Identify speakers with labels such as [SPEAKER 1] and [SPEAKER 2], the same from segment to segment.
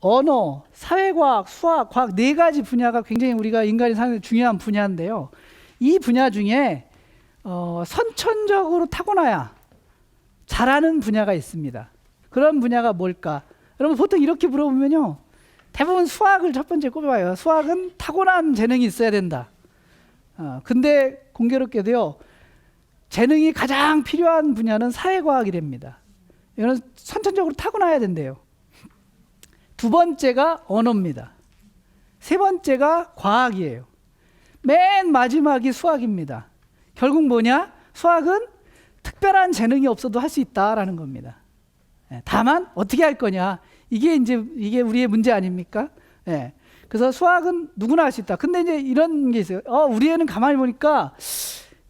[SPEAKER 1] 언어, 사회과학, 수학, 과학 네 가지 분야가 굉장히 우리가 인간이 사는 중요한 분야인데요. 이 분야 중에 어, 선천적으로 타고나야 잘하는 분야가 있습니다. 그런 분야가 뭘까? 여러분 보통 이렇게 물어보면요. 대부분 수학을 첫 번째 꼽아요. 수학은 타고난 재능이 있어야 된다. 어, 근데 공교롭게도요. 재능이 가장 필요한 분야는 사회과학이랍니다. 이거는 선천적으로 타고나야 된대요. 두 번째가 언어입니다. 세 번째가 과학이에요. 맨 마지막이 수학입니다. 결국 뭐냐? 수학은 특별한 재능이 없어도 할 수 있다라는 겁니다. 예, 다만 어떻게 할 거냐? 이게 이제 이게 우리의 문제 아닙니까? 예. 그래서 수학은 누구나 할 수 있다. 근데 이제 이런 게 있어요. 어, 우리 애는 가만히 보니까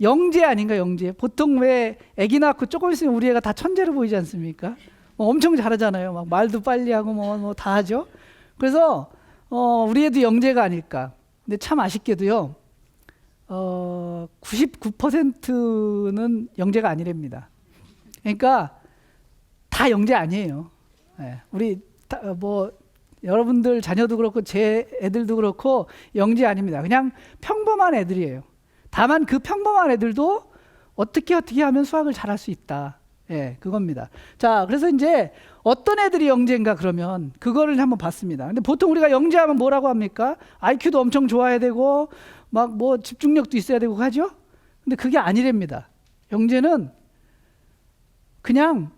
[SPEAKER 1] 영재 아닌가 영재. 보통 왜 아기 낳고 조금 있으면 우리 애가 다 천재로 보이지 않습니까? 뭐 엄청 잘하잖아요. 막 말도 빨리 하고 뭐 뭐 다 하죠. 그래서 어, 우리 애도 영재가 아닐까. 근데 참 아쉽게도요. 어, 99%는 영재가 아니랍니다. 그러니까 다 영재 아니에요. 예, 우리 다, 어, 뭐 여러분들 자녀도 그렇고 제 애들도 그렇고 영재 아닙니다. 그냥 평범한 애들이에요. 다만 그 평범한 애들도 어떻게 어떻게 하면 수학을 잘할 수 있다. 예, 그겁니다. 자, 그래서 이제 어떤 애들이 영재인가 그러면 그거를 한번 봤습니다. 근데 보통 우리가 영재하면 뭐라고 합니까? IQ도 엄청 좋아야 되고 막 뭐 집중력도 있어야 되고 하죠? 근데 그게 아니랍니다. 영재는 그냥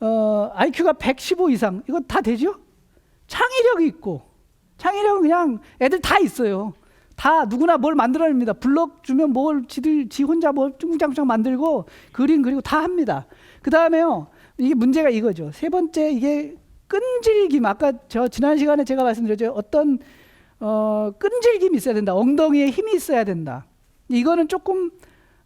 [SPEAKER 1] 어, IQ가 115 이상 이거 다 되죠? 창의력이 있고 창의력은 그냥 애들 다 있어요. 다 누구나 뭘 만들어냅니다. 블럭 주면 뭘 지들 지 혼자 뭘 쭈장쭈장 만들고 그림 그리고 다 합니다. 그 다음에요 이게 문제가 이거죠. 세 번째 이게 끈질김 아까 저 지난 시간에 제가 말씀드렸죠. 어떤 어, 끈질김이 있어야 된다. 엉덩이에 힘이 있어야 된다. 이거는 조금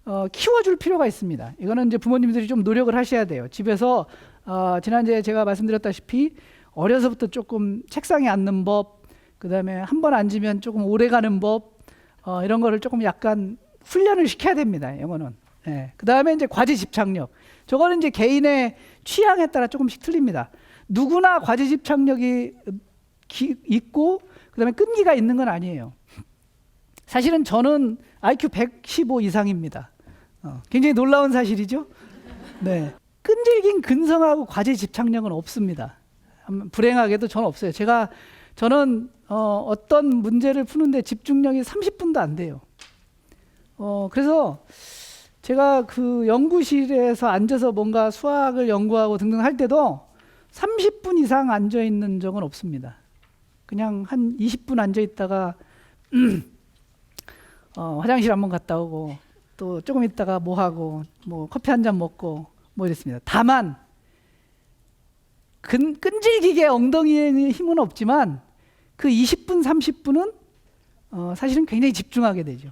[SPEAKER 1] 어, 키워줄 필요가 있습니다. 이거는 이제 부모님들이 좀 노력을 하셔야 돼요. 집에서 어, 지난주에 제가 말씀드렸다시피 어려서부터 조금 책상에 앉는 법, 그 다음에 한 번 앉으면 조금 오래 가는 법, 어, 이런 거를 조금 약간 훈련을 시켜야 됩니다. 이거는. 예. 그 다음에 이제 과제 집착력. 저거는 이제 개인의 취향에 따라 조금씩 틀립니다. 누구나 과제 집착력이 기, 있고, 그 다음에 끈기가 있는 건 아니에요. 사실은 저는 IQ 115 이상입니다. 어, 굉장히 놀라운 사실이죠. 네. 끈질긴 근성하고 과제 집착력은 없습니다. 음, 불행하게도 저는 없어요. 제가 저는 어, 어떤 문제를 푸는데 집중력이 30분도 안 돼요. 어, 그래서 제가 그 연구실에서 앉아서 뭔가 수학을 연구하고 등등 할 때도 30분 이상 앉아 있는 적은 없습니다. 그냥 한 20분 앉아 있다가 어, 화장실 한번 갔다 오고 또 조금 있다가 뭐 하고 뭐 커피 한 잔 먹고 뭐 이랬습니다. 다만 끈, 끈질기게 엉덩이에 힘은 없지만 그 20분 30분은 어, 사실은 굉장히 집중하게 되죠.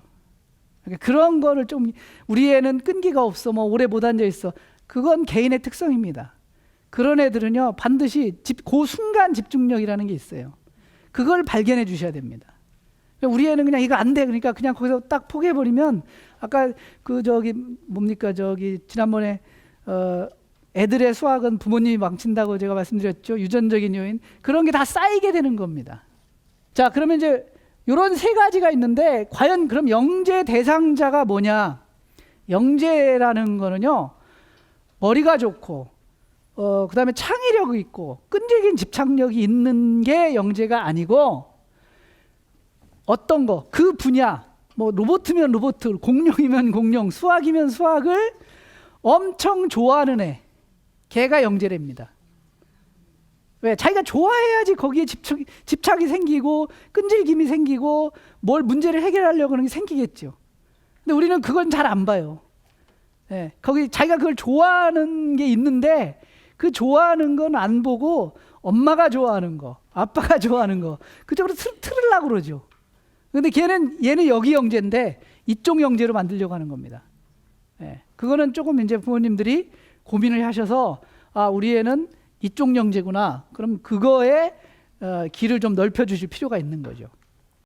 [SPEAKER 1] 그러니까 그런 거를 좀 우리 애는 끈기가 없어 뭐 오래 못 앉아 있어 그건 개인의 특성입니다. 그런 애들은요 반드시 집, 그 순간 집중력이라는 게 있어요. 그걸 발견해 주셔야 됩니다. 우리 애는 그냥 이거 안 돼. 그러니까 그냥 거기서 딱 포기해 버리면 아까 그 저기 뭡니까 저기 지난번에 어 애들의 수학은 부모님이 망친다고 제가 말씀드렸죠. 유전적인 요인 그런 게 다 쌓이게 되는 겁니다. 자, 그러면 이제 이런 세 가지가 있는데 과연 그럼 영재 대상자가 뭐냐? 영재라는 거는요. 머리가 좋고 어 그다음에 창의력이 있고 끈질긴 집착력이 있는 게 영재가 아니고 어떤 거, 그 분야, 뭐 로봇이면 로봇, 공룡이면 공룡, 수학이면 수학을 엄청 좋아하는 애, 걔가 영재랍니다. 왜? 자기가 좋아해야지 거기에 집착, 집착이 생기고 끈질김이 생기고 뭘 문제를 해결하려고 하는 게 생기겠죠. 근데 우리는 그건 잘 안 봐요. 예, 거기 자기가 그걸 좋아하는 게 있는데 그 좋아하는 건 안 보고 엄마가 좋아하는 거, 아빠가 좋아하는 거 그쪽으로 틀, 틀으려고 그러죠. 근데 걔는 얘는 여기 영재인데 이쪽 영재로 만들려고 하는 겁니다. 예. 그거는 조금 이제 부모님들이 고민을 하셔서 아 우리 애는 이쪽 영재구나. 그럼 그거에 어, 길을 좀 넓혀 주실 필요가 있는 거죠.